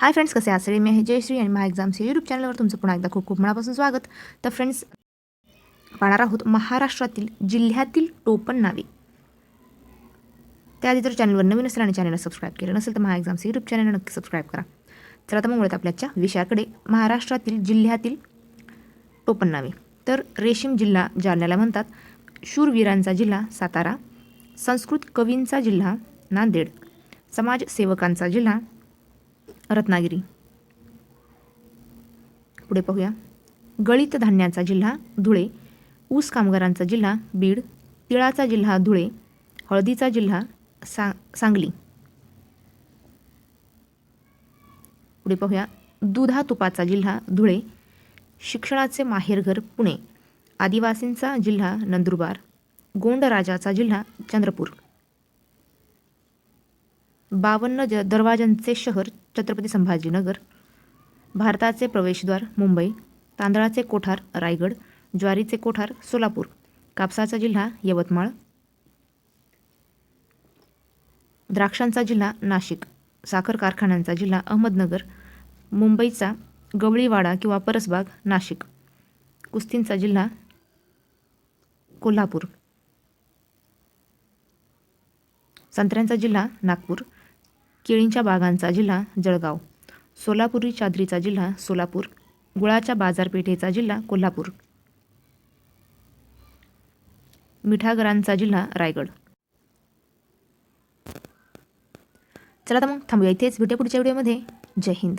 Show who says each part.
Speaker 1: Hi friends कसे असेल मी हे जयश्री आणि महा एक्झाम्स या यूट्यूब चॅनलवर तुमचं पुन्हा एकदा खूप खूप मनापासून स्वागत. तर फ्रेंड्स पाहणार आहोत महाराष्ट्रातील जिल्ह्यातील टोपण नावे. त्याआधी जर चॅनलवर नवीन असेल आणि चॅनलला सबस्क्राईब केलं नसेल तर महा एक्झाम्स यूट्यूब चॅनलला नक्की सबस्क्राईब करा. तर आता मग आपल्याच्या विषयाकडे महाराष्ट्रातील जिल्ह्यातील टोपण नावे. तर रेशीम जिल्हा जालन्याला म्हणतात शूरवीरांचा जिल्हा सातारा संस्कृत कवींचा जिल्हा नांदेड समाजसेवकांचा जिल्हा रत्नागिरी. पुढे पाहूया. गळीत धान्याचा जिल्हा धुळे. ऊस कामगारांचा जिल्हा बीड. तिळाचा जिल्हा धुळे. हळदीचा जिल्हा सा सांगली. पुढे पाहूया. दुधा तुपाचा जिल्हा धुळे. शिक्षणाचे माहेरघर पुणे. आदिवासींचा जिल्हा नंदुरबार. गोंडराजाचा जिल्हा चंद्रपूर. बावन्न ज दरवाजांचे शहर छत्रपती संभाजीनगर भारताचे प्रवेशद्वार मुंबई तांदळाचे कोठार रायगड ज्वारीचे कोठार सोलापूर कापसाचा जिल्हा यवतमाळ द्राक्षांचा जिल्हा नाशिक साखर कारखान्यांचा जिल्हा अहमदनगर मुंबईचा गवळीवाडा किंवा परसबाग नाशिक कुस्तींचा जिल्हा कोल्हापूर संत्र्यांचा जिल्हा नागपूर केळींच्या बागांचा जिल्हा जळगाव. सोलापुरी चादरीचा जिल्हा सोलापूर. गुळाच्या बाजारपेठेचा जिल्हा कोल्हापूर. मिठागरांचा जिल्हा रायगड. चला तर मग थांबूया इथेच. भेटूया पुढच्या व्हिडिओमध्ये. जय हिंद.